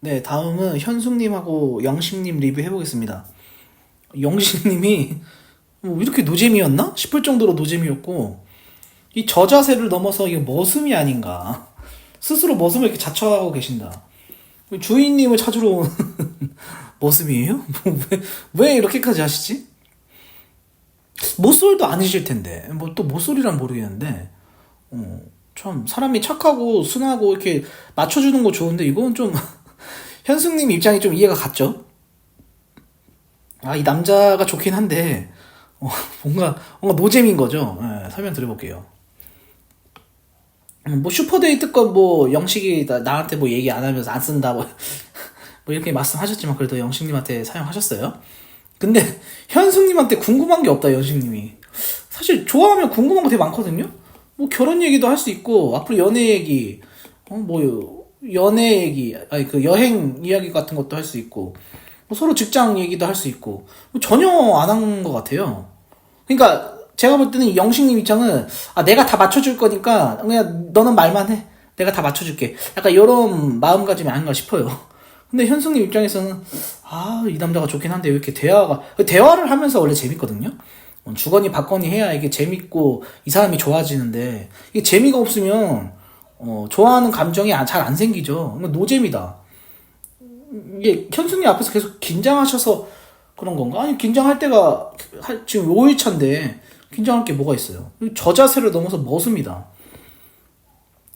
네, 다음은 현숙님하고 영식님 리뷰 해보겠습니다. 영식님이 뭐 이렇게 노잼이었나? 싶을 정도로 노잼이었고, 이 저자세를 넘어서 이게 머슴이 아닌가. 스스로 머슴을 이렇게 자처하고 계신다. 주인님을 찾으러 온 머슴이에요? 뭐 왜, 왜 이렇게까지 하시지? 모쏠도 아니실 텐데. 뭐 또 모쏠이란 모르겠는데. 어, 참, 사람이 착하고 순하고 이렇게 맞춰주는 거 좋은데, 이건 좀, 현승님 입장이 좀 이해가 갔죠? 아, 이 남자가 좋긴 한데, 어, 뭔가, 뭔가 노잼인 거죠? 예, 설명 드려볼게요. 음, 뭐, 슈퍼데이트 건 뭐, 영식이 나, 나한테 뭐 얘기 안 하면서 안 쓴다, 뭐, 뭐 이렇게 말씀하셨지만, 그래도 영식님한테 사용하셨어요. 근데, 현승님한테 궁금한 게 없다, 영식님이. 사실, 좋아하면 궁금한 거 되게 많거든요? 뭐, 결혼 얘기도 할 수 있고, 앞으로 연애 얘기, 어, 뭐, 연애 얘기, 아니, 그 여행 이야기 같은 것도 할 수 있고, 뭐 서로 직장 얘기도 할 수 있고, 뭐 전혀 안 한 것 같아요. 그러니까, 제가 볼 때는 영식님 입장은, 아, 내가 다 맞춰줄 거니까, 그냥 너는 말만 해. 내가 다 맞춰줄게. 약간 이런 마음가짐이 아닌가 싶어요. 근데 현승님 입장에서는, 아, 이 남자가 좋긴 한데 왜 이렇게 대화가, 대화를 하면서 원래 재밌거든요? 어, 주거니 받거니 해야 이게 재밌고, 이 사람이 좋아지는데, 이게 재미가 없으면, 어, 좋아하는 감정이 잘 안 생기죠. 이거 노잼이다. 이게 현승님 앞에서 계속 긴장하셔서 그런 건가? 아니, 긴장할 때가, 할- 지금 5일 차인데, 긴장할 게 뭐가 있어요? 저 자세를 넘어서 머슴이다.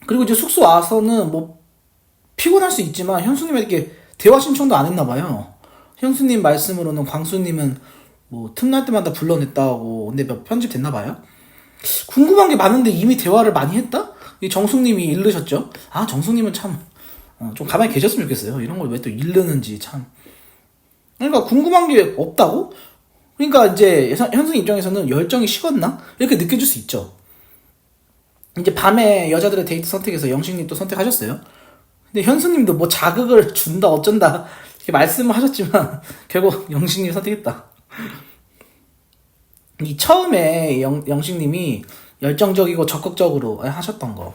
그리고 이제 숙소 와서는 뭐, 피곤할 수 있지만, 현수님에게 대화 신청도 안 했나 봐요. 현수님 말씀으로는 광수님은 뭐, 틈날 때마다 불러냈다고, 근데 몇 편집 됐나 봐요? 궁금한 게 많은데 이미 대화를 많이 했다? 이 정숙님이 잃으셨죠? 아, 정숙님은 참, 어, 좀 가만히 계셨으면 좋겠어요. 이런 걸 왜 또 잃는지 참. 그러니까 궁금한 게 없다고? 그러니까 이제 현승 입장에서는 열정이 식었나? 이렇게 느껴질 수 있죠. 이제 밤에 여자들의 데이트 선택에서 영식님 또 선택하셨어요. 근데 현수님도 뭐 자극을 준다 어쩐다 이렇게 말씀을 하셨지만 결국 영식님 선택했다. 이 처음에 영, 영식님이 열정적이고 적극적으로 하셨던 거.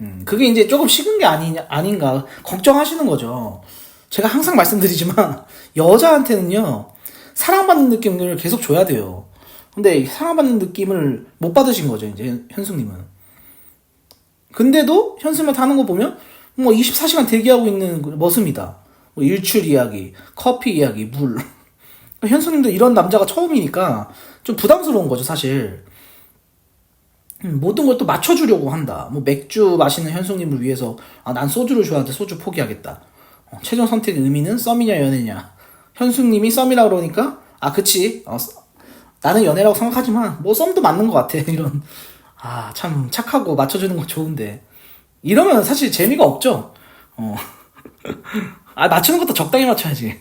음, 그게 이제 조금 식은 게 아니냐, 아닌가, 걱정하시는 거죠. 제가 항상 말씀드리지만, 여자한테는요, 사랑받는 느낌을 계속 줘야 돼요. 근데 사랑받는 느낌을 못 받으신 거죠, 이제, 현숙님은. 근데도 현수한테 하는 거 보면, 뭐 24시간 대기하고 있는 그 머슴이다. 뭐 일출 이야기, 커피 이야기, 물. 현수님도 이런 남자가 처음이니까 좀 부담스러운 거죠, 사실. 음, 모든 걸 또 맞춰주려고 한다. 뭐 맥주 마시는 현숙님을 위해서 아, 난 소주를 좋아하는데 소주 포기하겠다. 어, 최종 선택의 의미는 썸이냐 연애냐. 현숙님이 썸이라 그러니까 아 그치. 어, 써- 나는 연애라고 생각하지만 뭐 썸도 맞는 것 같아. 이런 아 참 착하고 맞춰주는 거 좋은데 이러면 사실 재미가 없죠. 어. 아 맞추는 것도 적당히 맞춰야지.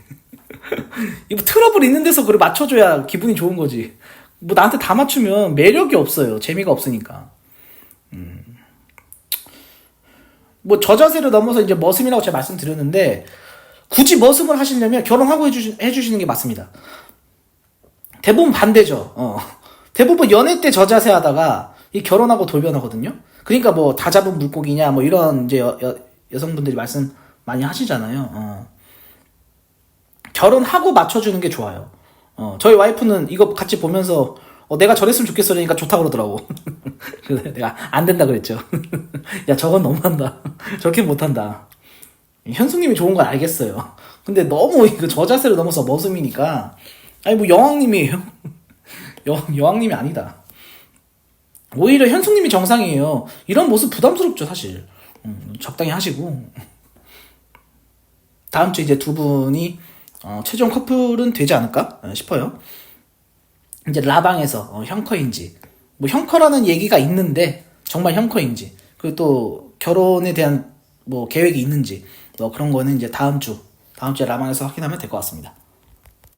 이거 트러블 있는 데서 그걸 맞춰줘야 기분이 좋은 거지. 뭐 나한테 다 맞추면 매력이 없어요. 재미가 없으니까. 음. 뭐 저자세를 넘어서 이제 머슴이라고 제가 말씀드렸는데 굳이 머슴을 하시려면 결혼하고 해주시, 해주시는 게 맞습니다. 대부분 반대죠. 어. 대부분 연애 때 저자세 하다가 이 결혼하고 돌변하거든요. 그러니까 뭐 다 잡은 물고기냐 뭐 이런 이제 여, 여, 여성분들이 말씀 많이 하시잖아요. 어. 결혼하고 맞춰주는 게 좋아요. 어, 저희 와이프는 이거 같이 보면서 어, 내가 저랬으면 좋겠어 그러니까 좋다 그러더라고. 그래서 내가 안 된다 그랬죠. 야 저건 너무한다. 저렇게 못한다. 현숙님이 좋은 건 알겠어요. 근데 너무 이거 저 자세를 넘어서 머슴이니까 아니 뭐 여왕님이에요. 여, 여왕님이 아니다. 오히려 현숙님이 정상이에요. 이런 모습 부담스럽죠 사실. 음, 적당히 하시고 다음 주 이제 두 분이 어, 최종 커플은 되지 않을까 어, 싶어요. 이제 라방에서 어, 형커인지 뭐 형커라는 얘기가 있는데 정말 형커인지 그리고 또 결혼에 대한 뭐 계획이 있는지 뭐 그런 거는 이제 다음 주 다음 주에 라방에서 확인하면 될 것 같습니다.